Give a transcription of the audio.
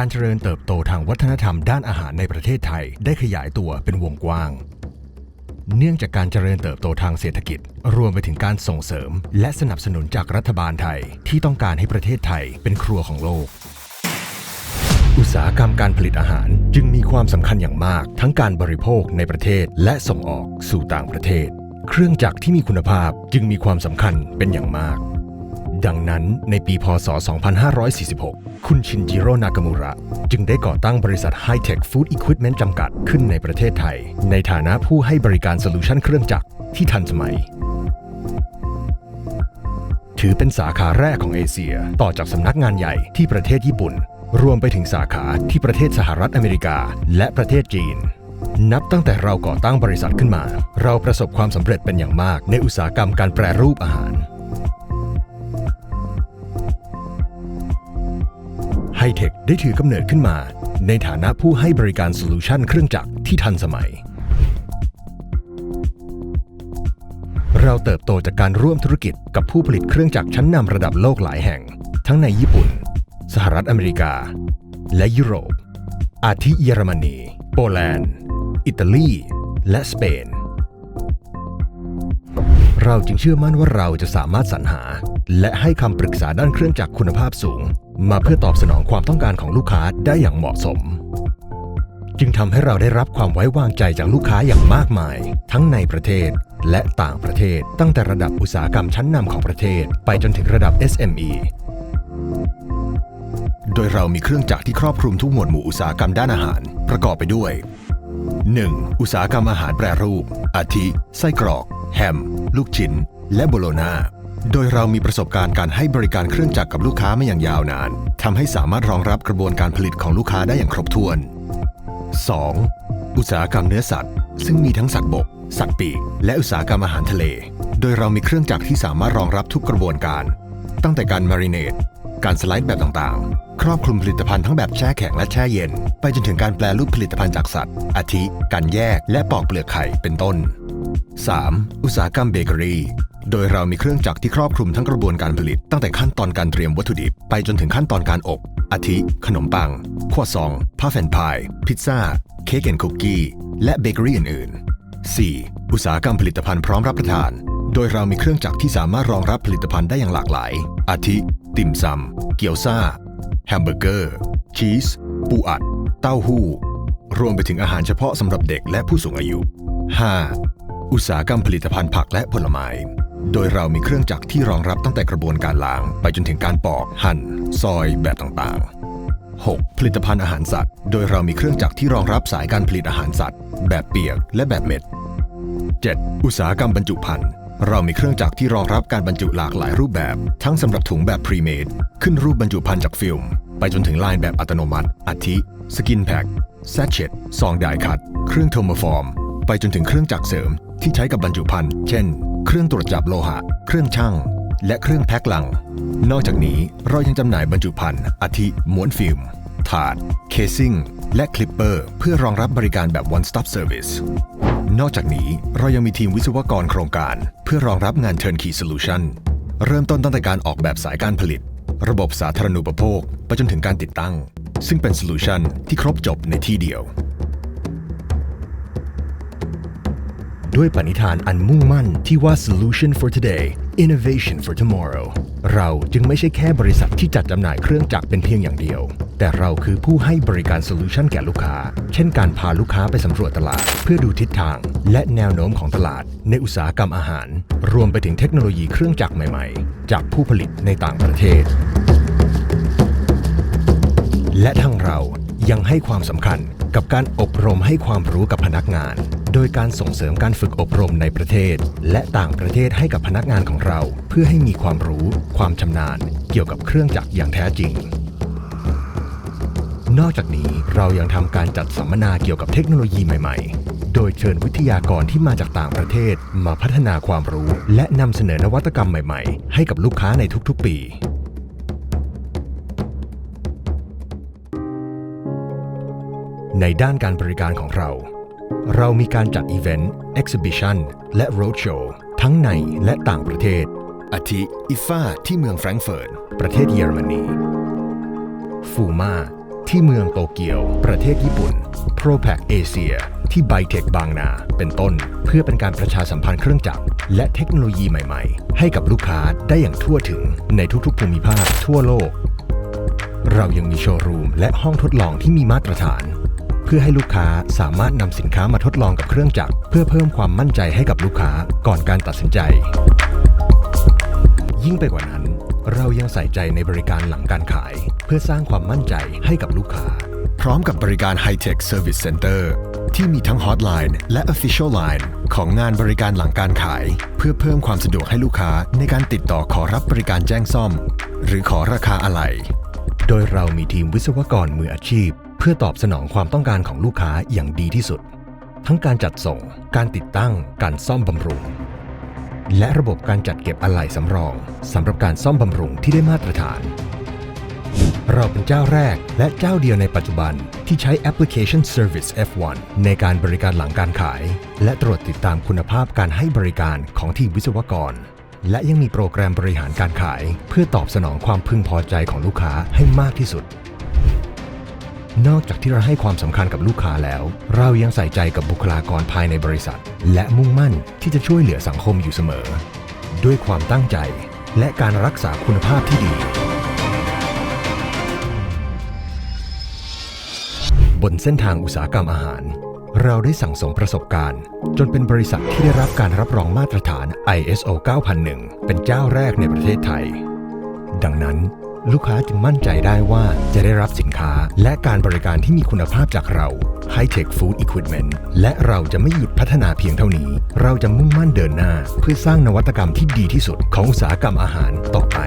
การเจริญเติบโตทางวัฒนธรรมด้านอาหารในประเทศไทย ได้ขยายตัวเป็นวงกว้าง เนื่องจากการเจริญเติบโตทางเศรษฐกิจ รวมไปถึงการส่งเสริม และสนับสนุนจากรัฐบาลไทยที่ต้องการให้ประเทศไทยเป็นครัวของโลก อุตสาหกรรมการผลิตอาหารจึงมีความสำคัญอย่างมาก ทั้งการบริโภคในประเทศและส่งออกสู่ต่างประเทศ เครื่องจักรที่มีคุณภาพจึงมีความสำคัญเป็นอย่างมาก ดังนั้นในปีพศ 2546 คุณชินจิโร่นากามูระ จึงได้ก่อตั้งบริษัท High-Tech Food Equipment จำกัดขึ้นในประเทศไทย ในฐานะผู้ให้บริการโซลูชันเครื่องจักรที่ทันสมัย ถือเป็นสาขาแรกของเอเชีย ต่อจากสำนักงานใหญ่ที่ประเทศญี่ปุ่น รวมไปถึงสาขาที่ประเทศสหรัฐอเมริกา และประเทศจีนนับตั้งแต่เราก่อตั้งบริษัทขึ้นมา เราประสบความสำเร็จเป็นอย่างมากในอุตสาหกรรมการแปรรูปอาหาร เทคได้ถือกำเนิดขึ้นมา ในฐานะผู้ให้บริการโซลูชันเครื่องจักรที่ทันสมัย เราเติบโตจากการร่วมธุรกิจกับผู้ผลิตเครื่องจักรชั้นนำระดับโลกหลายแห่ง ทั้งในญี่ปุ่น สหรัฐอเมริกา และยุโรป อาทิเยอรมนี โปแลนด์ อิตาลี และสเปน เราจึงเชื่อมั่นว่าเราจะสามารถสรรหา และให้คำปรึกษาด้านเครื่องจักรคุณภาพสูง มาเพื่อตอบสนองความต้องการของลูกค้าได้อย่างเหมาะสม จึงทำให้เราได้รับความไว้วางใจจากลูกค้าอย่างมากมาย ทั้งในประเทศและต่างประเทศ ตั้งแต่ระดับอุตสาหกรรมชั้นนำของประเทศ ไปจนถึงระดับ SME โดยเรามีเครื่องจักรที่ครอบคลุมทุกหมวดหมู่อุตสาหกรรมด้านอาหาร ประกอบไปด้วย 1. อุตสาหกรรมอาหารแปรรูป อาทิ ไส้กรอก แฮม ลูกชิ้น และโบโลนา โดยเรามีประสบการณ์การให้บริการเครื่องจักรกับลูกค้ามาอย่างยาวนานทำให้สามารถรองรับกระบวนการผลิตของลูกค้าได้อย่างครบถ้วน 2. อุตสาหกรรมเนื้อสัตว์ ซึ่งมีทั้งสัตว์บก สัตว์ปีก และอุตสาหกรรมอาหารทะเล โดยเรามีเครื่องจักรที่สามารถรองรับทุกกระบวนการ ตั้งแต่การมาริเนตการสไลด์แบบต่างๆ ครอบคลุมผลิตภัณฑ์ทั้งแบบแช่แข็งและแช่เย็น ไปจนถึงการแปลรูปผลิตภัณฑ์จากสัตว์ อาทิ การแยก และปอกเปลือกไข่ เป็นต้น 3. อุตสาหกรรมเบเกอรี่ โดยเรามีเครื่องจักรที่ครอบคลุมทั้งกระบวนการผลิต ตั้งแต่ขั้นตอนการเตรียมวัตถุดิบไปจนถึงขั้นตอนการอบ อาทิ ขนมปังขั้วซองพาแอนพาย พิซซ่า เค้กแอนด์คุกกี้ และเบเกอรี่อื่นๆ 4. อุตสาหกรรมผลิตภัณฑ์พร้อมรับประทาน โดยเรามีเครื่องจักรที่สามารถรองรับผลิตภัณฑ์ได้อย่างหลากหลาย อาทิ ติ่มซำเกี๊ยวซ่า แฮมเบอร์เกอร์ ชีส ปูอัด เต้าหู้ รวมไปถึงอาหารเฉพาะสำหรับเด็กและผู้สูงอายุ 5. อุตสาหกรรมผลิตภัณฑ์ผักและผลไม้ โดยเรามีเครื่องจักรที่รองรับตั้งแต่กระบวนการล้าง ไปจนถึงการปอก หั่น ซอยแบบต่างๆ 6. ผลิตภัณฑ์อาหารสัตว์ โดยเรามีเครื่องจักรที่รองรับสายการผลิตอาหารสัตว์ แบบเปียกและแบบเม็ด 7. อุตสาหกรรมบรรจุภัณฑ์เรามีเครื่องจักรที่รองรับการบรรจุหลากหลายรูปแบบ ทั้งสำหรับถุงแบบพรีเมดขึ้นรูปบรรจุภัณฑ์จากฟิล์มไปจนถึงลายแบบอัตโนมัติอาทิ สกินแพ็คแซชเชตซองไดคัตเครื่องโทมฟอร์ม ไปจนถึงเครื่องจักรเสริมที่ใช้กับบรรจุภัณฑ์เช่น เครื่องตรวจจับโลหะ เครื่องช่างและเครื่องแพ็คลัง นอกจากนี้เรายังจำหน่ายบรรจุภัณฑ์อาทิม้วนฟิล์ม ถาด เคซิ่ง และคลิปเปอร์ เพื่อรองรับบริการแบบ one stop service นอกจากนี้เรายังมีทีมวิศวกรโครงการ เพื่อรองรับงาน turnkey solution เริ่มต้นตั้งแต่การออกแบบสายการผลิต ระบบสาธารณูปโภค ไปจนถึงการติดตั้ง ซึ่งเป็นโซลูชันที่ครบจบในที่เดียว ด้วยปณิธานอันมุ่งมั่นที่ว่า solution for today innovation for tomorrow เราจึงไม่ใช่แค่บริษัทที่จัดจำหน่ายเครื่องจักรเป็นเพียงอย่างเดียว แต่เราคือผู้ให้บริการ solution แก่ลูกค้า เช่นการพาลูกค้าไปสำรวจตลาด เพื่อดูทิศทาง และแนวโน้มของตลาด ในอุตสาหกรรมอาหาร รวมไปถึงเทคโนโลยีเครื่องจักรใหม่ๆ จากผู้ผลิตในต่างประเทศ และทั้งเรายังให้ความสำคัญกับการอบรมให้ความรู้กับพนักงาน โดยการส่งเสริมการฝึกอบรมในประเทศ และต่างประเทศให้กับพนักงานของเรา เพื่อให้มีความรู้ ความชำนาญ เกี่ยวกับเครื่องจักรอย่างแท้จริง นอกจากนี้เรายังทำการจัดสัมมนาเกี่ยวกับเทคโนโลยีใหม่ๆ โดยเชิญวิทยากรที่มาจากต่างประเทศมาพัฒนาความรู้ และนำเสนอนวัตกรรมใหม่ๆ ให้กับลูกค้าในทุกๆ ปีในด้านการบริการของเรา เรามีการจัดอีเวนต์ Exhibition และ Roadshow ทั้งในและต่างประเทศ อาทิอิฟาที่เมืองแฟรงก์เฟิร์ต ประเทศเยอรมนี ฟูมาที่เมืองโตเกียว ประเทศญี่ปุ่น ProPack เอเชียที่ไบเทคบางนา เป็นต้น เพื่อเป็นการประชาสัมพันธ์เครื่องจักร และเทคโนโลยีใหม่ๆ ให้กับลูกค้าได้อย่างทั่วถึงในทุกๆภูมิภาคทั่วโลก เรายังมีโชว์รูมและห้องทดลองที่มีมาตรฐาน เพื่อให้ลูกค้าสามารถนำสินค้ามาทดลองกับเครื่องจักร เพื่อเพิ่มความมั่นใจให้กับลูกค้าก่อนการตัดสินใจ ยิ่งไปกว่านั้น เรายังใส่ใจในบริการหลังการขาย เพื่อสร้างความมั่นใจให้กับลูกค้า พร้อมกับบริการ High Tech Service Center ที่มีทั้ง Hotline และ Official Line ของงานบริการหลังการขาย เพื่อเพิ่มความสะดวกให้ลูกค้าในการติดต่อขอรับบริการแจ้งซ่อม หรือขอราคาอะไหล่โดยเรามีทีมวิศวกรมืออาชีพ เพื่อตอบสนองความต้องการของลูกค้าอย่างดีที่สุด ทั้งการจัดส่ง การติดตั้ง การซ่อมบำรุง และระบบการจัดเก็บอะไหล่สำรองสำหรับการซ่อมบำรุงที่ได้มาตรฐาน เราเป็นเจ้าแรกและเจ้าเดียวในปัจจุบันที่ใช้แอปพลิเคชัน Service F1 ในการบริการหลังการขาย และตรวจติดตามคุณภาพการให้บริการของทีมวิศวกร และยังมีโปรแกรมบริหารการขาย เพื่อตอบสนองความพึงพอใจของลูกค้าให้มากที่สุด นอกจากที่เราให้ความสำคัญกับลูกค้าแล้ว เรายังใส่ใจกับบุคลากรภายในบริษัท และมุ่งมั่นที่จะช่วยเหลือสังคมอยู่เสมอ ด้วยความตั้งใจและการรักษาคุณภาพที่ดี บนเส้นทางอุตสาหกรรมอาหาร เราได้สั่งสมประสบการณ์ จนเป็นบริษัทที่ได้รับการรับรองมาตรฐาน ISO 9001 เป็นเจ้าแรกในประเทศไทย ดังนั้น ลูกค้าจึงมั่นใจได้ว่าจะได้รับสินค้า และการบริการที่มีคุณภาพจากเรา High Tech Food Equipment และเราจะไม่หยุดพัฒนาเพียงเท่านี้ เราจะมุ่งมั่นเดินหน้า เพื่อสร้างนวัตกรรมที่ดีที่สุดของอุตสาหกรรมอาหารต่อไป